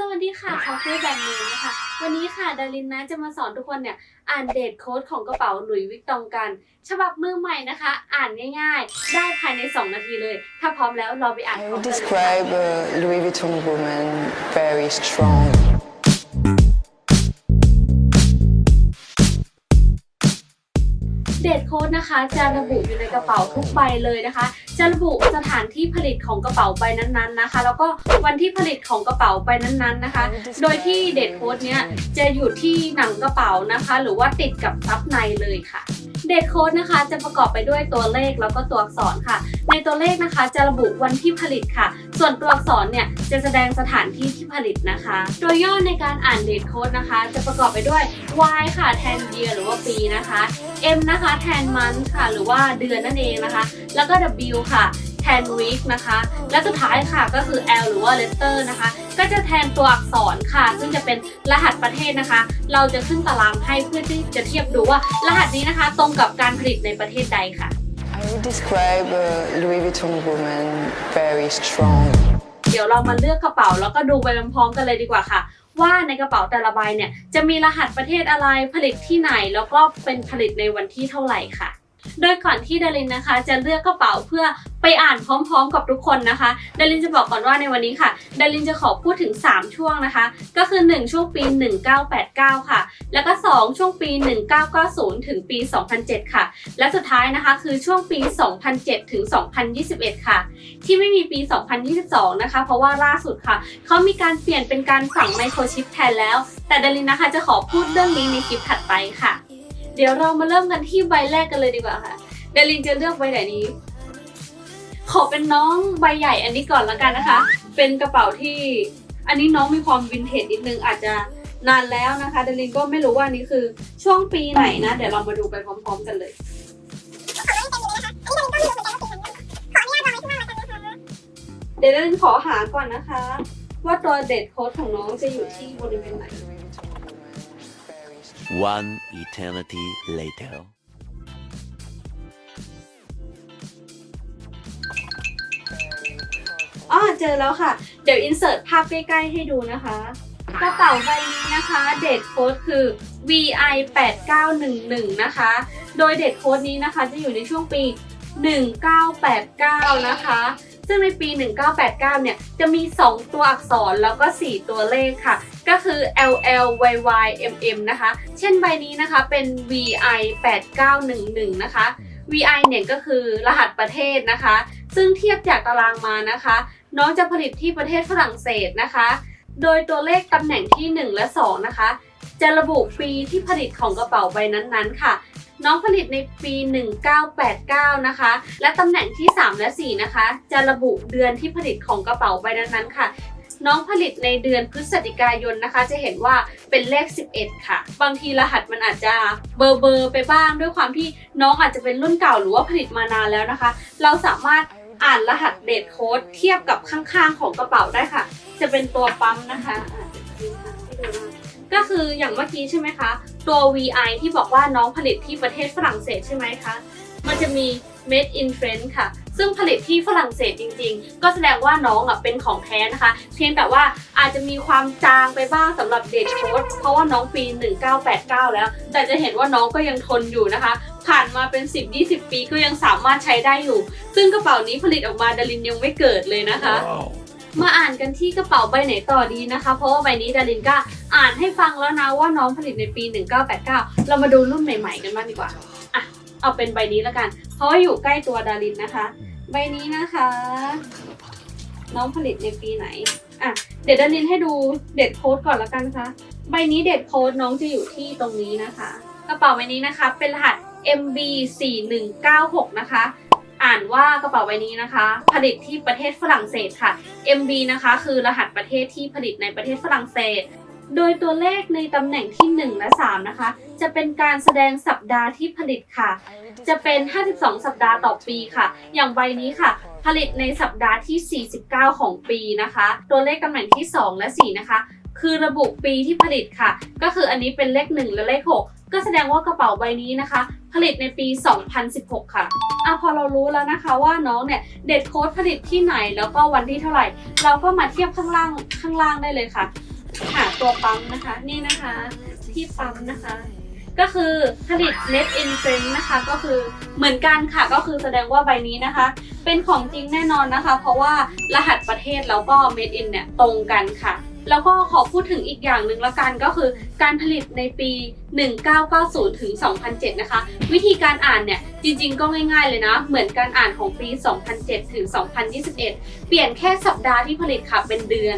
สวัสดีค่ะคาเฟ่แบรนด์เนมนะคะ วันนี้ค่ะดารินนะจะมาสอนทุกคนเนี่ยอ่านเดทโค้ดของกระเป๋าหลุยส์วิกตองกัน ฉบับมือใหม่นะคะ อ่านง่ายๆ ได้ภายใน 2 นาทีเลย ถ้าพร้อมแล้วเราไปอ่าน I พร้อม would กันเลยค่ะ describe a Louis Vuitton woman very strong. เดทโค้ดนะคะจะระบุอยู่ในกระเป๋าทุกใบเลยนะคะ จะระบุสถานที่ผลิตของกระเป๋าใบนั้นๆนะคะ แล้วก็วันที่ผลิตของกระเป๋าใบนั้นๆนะคะ โดยที่เดทโค้ดเนี้ยจะอยู่ที่หนังกระเป๋านะคะ หรือว่าติดกับซับในเลยค่ะเดทโค้ดนะคะจะประกอบไปด้วยตัวเลขแล้วก็ตัวอักษรค่ะ ในตัวเลขนะคะจะระบุวันที่ผลิตค่ะ ส่วนตัวอักษรเนี่ยจะแสดงสถานที่ที่ผลิตนะคะตัวย่อในการอ่านเดทโค้ดนะคะ จะประกอบไปด้วย Y ค่ะแทน year หรือว่าปีนะคะ M นะคะแทน month ค่ะ หรือว่าเดือนนั่นเองนะคะ แล้วก็ W ค่ะ แทน week นะคะ และสุดท้ายค่ะก็คือ L หรือว่า letter นะคะ ก็จะแทนตัวอักษรค่ะ ซึ่งจะเป็นรหัสประเทศนะคะ เราจะขึ้นตารางให้เพื่อที่จะเทียบดูว่ารหัสนี้นะคะ ตรงกับการผลิตในประเทศใดค่ะ I would describe a Louis Vuitton woman very strong. เดี๋ยวเรามาเลือกกระเป๋าแล้วก็ดูไปพร้อมๆกันเลยดีกว่าค่ะ ว่าในกระเป๋าแต่ละใบเนี่ยจะมีรหัสประเทศอะไรผลิตที่ไหน แล้วก็เป็นผลิตในวันที่เท่าไหร่ค่ะ โดยก่อนที่ดารินนะคะ จะเลือกกระเป๋าเพื่อไปอ่านพร้อมๆ กับทุกคนนะคะดารินจะบอกก่อนว่าในวันนี้ค่ะดารินจะขอพูดถึง 3 ช่วงนะคะ ก็คือ 1 ช่วงปี 1989 ค่ะ แล้วก็ 2 ช่วงปี 1990 ถึงปี 2007 ค่ะ และสุดท้ายนะคะคือช่วงปี 2007 ถึง 2021 ค่ะ ที่ไม่มีปี 2022 นะคะ เพราะว่าล่าสุดค่ะ เขามีการเปลี่ยนเป็นการฝังไมโครชิปแทนแล้ว แต่ดารินนะคะจะขอพูดเรื่องนี้ในคลิปถัดไปค่ะ เดี๋ยวเรามาเริ่มกันที่ใบแรกกันเลยดีกว่าค่ะดารินจะเลือกใบไหนนี้ขอเป็นน้องใบใหญ่อันนี้ก่อนละกันนะคะ เป็นกระเป๋าที่อันนี้น้องมีความวินเทจนิดนึงอาจจะนานแล้วนะคะดารินก็ไม่รู้ว่านี้คือช่วงปีไหนนะ เดี๋ยวเรามาดูไปพร้อม ๆ กันเลยเดี๋ยวดารินขอหาก่อนนะคะ ว่าตัวเด็ดโค้ดของน้องจะอยู่ที่บริเวณไหน One eternity later. อ๋อเจอแล้วค่ะ เดี๋ยวอินเสิร์ตภาพใกล้ ๆ ให้ดูนะคะ กระเป๋าใบนี้นะคะ เดทโค้ดคือ VI 8911นะคะ โดยเดทโค้ดนี้นะคะจะอยู่ในช่วงปี 1989 นะคะ ซึ่งในปี 1989 เนี่ย จะมี 2 ตัวอักษรแล้วก็ 4 ตัวเลขค่ะ ก็คือ LL YY MM นะคะ เช่นใบนี้นะคะเป็น VI 8911 นะคะ VI เนี่ยก็คือรหัสประเทศนะคะ ซึ่งเทียบจากตารางมานะคะ น้องจะผลิตที่ประเทศฝรั่งเศสนะคะ โดยตัวเลขตำแหน่งที่ 1 และ 2 นะคะ จะระบุปีที่ผลิตของกระเป๋าใบนั้นๆ ค่ะ น้องผลิตในปี 1989 นะคะ และตำแหน่งที่ 3 และ 4 นะคะ จะระบุเดือนที่ผลิตของกระเป๋าใบนั้นๆค่ะน้องผลิตในเดือนพฤศจิกายนนะคะ จะเห็นว่าเป็นเลข 11 ค่ะ บางทีรหัสมันอาจจะเบอร์เบอร์ไปบ้าง ด้วยความที่น้องอาจจะเป็นรุ่นเก่าหรือว่าผลิตมานานแล้วนะคะ เราสามารถอ่านรหัสเดทโค้ดเทียบกับข้างๆของกระเป๋าได้ค่ะ จะเป็นตัวปั๊มนะคะอะเดี๋ยวให้ดูนะคะ ก็คืออย่างเมื่อกี้ใช่ไหมคะ ตัว VI ที่บอกว่าน้องผลิตที่ประเทศฝรั่งเศสใช่ไหมคะ มันจะมี made in France ค่ะ ซึ่งผลิตที่ฝรั่งเศสจริงๆ ก็แสดงว่าน้องอะเป็นของแท้นะคะ เพียงแต่ว่าอาจจะมีความจางไปบ้างสำหรับเดทโค้ดเพราะว่าน้องปี 1989 แล้ว แต่จะเห็นว่าน้องก็ยังทนอยู่นะคะ ผ่านมาเป็น 10-20 ปีก็ยังสามารถใช้ได้อยู่ ซึ่งกระเป๋านี้ผลิตออกมาดารินยังไม่เกิดเลยนะคะ มาอ่านกันที่กระเป๋าใบไหนต่อดีนะคะ เพราะว่าใบนี้ดารินก็อ่านให้ฟังแล้วนะว่าน้องผลิตในปี 1989 เรามาดูรุ่นใหม่ ๆ กันบ้างดีกว่าอะเอาเป็นใบนี้แล้วกัน เพราะว่าอยู่ใกล้ตัวดารินนะคะ ใบนี้นะคะ น้องผลิตในปีไหนอะเดี๋ยวดารินให้ดูเด็ดโค้ดก่อนแล้วกันนะคะใบนี้เด็ดโค้ดน้องจะอยู่ที่ตรงนี้นะคะ กระเป๋าใบนี้นะคะ เป็นรหัส MB 4196 นะคะ อ่านว่ากระเป๋าใบนี้นะคะ ผลิตที่ประเทศฝรั่งเศสค่ะ MB นะคะคือรหัสประเทศที่ผลิตในประเทศฝรั่งเศส โดยตัวเลขในตำแหน่งที่ 1 และ 3 นะคะ จะเป็นการแสดงสัปดาห์ที่ผลิตค่ะ จะเป็น 52 สัปดาห์ต่อปีค่ะ อย่างใบนี้ค่ะ ผลิตในสัปดาห์ที่ 49 ของปีนะคะ ตัวเลขตำแหน่งที่ 2 และ 4 นะคะ คือระบุปีที่ผลิตค่ะ ก็คืออันนี้เป็นเลข 1 และเลข 6 ก็แสดงว่ากระเป๋าใบนี้นะคะ ผลิตในปี 2016 ค่ะอะพอเรารู้แล้วนะคะว่าน้องเนี่ยเด็ดโค้ดผลิตที่ไหนแล้วก็วันที่เท่าไหร่ เราก็มาเทียบข้างล่างข้างล่างได้เลยค่ะ หาตัวปั๊มนะคะ นี่นะคะ ที่ปั๊มนะคะก็คือผลิต Made in f r i n นะคะก็คือเหมือนกันค่ะก็คือแสดงว่าใบนี้นะคะ เป็นของจริงแน่นอนนะคะ เพราะว่ารหัสประเทศแล้วก็ Made in เนี่ยตรงกันค่ะ แล้วก็ขอพูดถึงอีกอย่างหนึ่งละกันก็คือการผลิตในปี 1990 ถึง 2007 นะคะ วิธีการอ่านเนี่ย จริงๆ ก็ง่ายๆเลยนะ เหมือนการอ่านของปี 2007 ถึง 2021 เปลี่ยนแค่สัปดาห์ที่ผลิตค่ะเป็นเดือน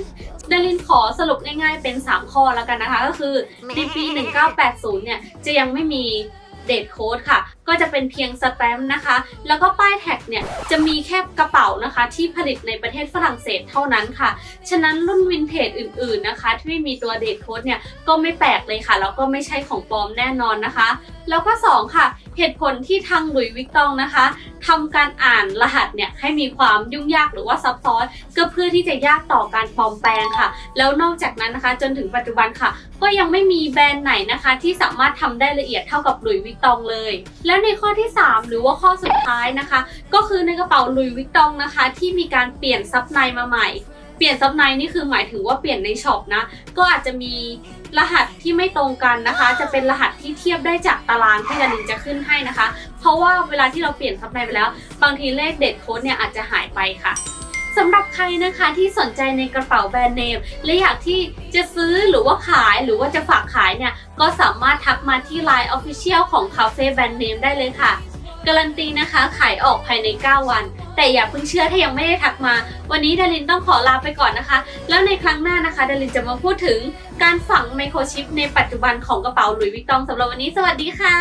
ดารินขอสรุปง่ายๆเป็น 3 ข้อแล้วกันนะคะ ก็คือในปี 1980 เนี่ย จะยังไม่มีเดทโค้ดค่ะ ก็จะเป็นเพียงสแตมป์นะคะ แล้วก็ป้ายแท็กเนี่ยจะมีแค่กระเป๋านะคะ ที่ผลิตในประเทศฝรั่งเศสเท่านั้นค่ะ ฉะนั้นรุ่นวินเทจอื่นๆนะคะ ที่ไม่มีตัวเดทโค้ดเนี่ยก็ไม่แปลกเลยค่ะแล้วก็ไม่ใช่ของปลอมแน่นอนนะคะ แล้วก็ 2 ค่ะ เหตุผลที่ทางหลุยวิกตองนะคะทำการอ่านรหัสเนี่ยให้มีความยุ่งยากหรือว่าซับซ้อน ก็เพื่อที่จะยากต่อการปลอมแปลงค่ะ แล้วนอกจากนั้นนะคะ จนถึงปัจจุบันค่ะ ก็ยังไม่มีแบรนด์ไหนนะคะ ที่สามารถทำได้ละเอียดเท่ากับหลุยวิกตองเลย แล้วในข้อที่ 3 หรือว่าข้อสุดท้ายนะคะ ก็คือในกระเป๋าลุยวิกตองนะคะ ที่มีการเปลี่ยนซับในมาใหม่ เปลี่ยนซับในนี่คือหมายถึงว่าเปลี่ยนในช็อปนะ ก็อาจจะมีรหัสที่ไม่ตรงกันนะคะ จะเป็นรหัสที่เทียบได้จากตารางที่ดานินจะขึ้นให้นะคะ เพราะว่าเวลาที่เราเปลี่ยนซับในไปแล้ว บางทีเลขเด็ดโค้ดเนี่ยอาจจะหายไปค่ะ สำหรับใครนะคะที่สนใจในกระเป๋าแบรนด์เนม และอยากที่จะซื้อหรือว่าขายหรือว่าจะฝากขายเนี่ย ก็สามารถทักมาที่ Line Official ของ Cafe Brand Name ได้เลยค่ะ การันตีนะคะ ขายออกภายใน 9 วัน แต่อย่าเพิ่งเชื่อถ้ายังไม่ได้ทักมา วันนี้ดารินต้องขอลาไปก่อนนะคะ แล้วในครั้งหน้านะคะดารินจะมาพูดถึงการฝังไมโครชิปในปัจจุบันของกระเป๋าหลุยส์วิกตองสำหรับวันนี้ สวัสดีค่ะ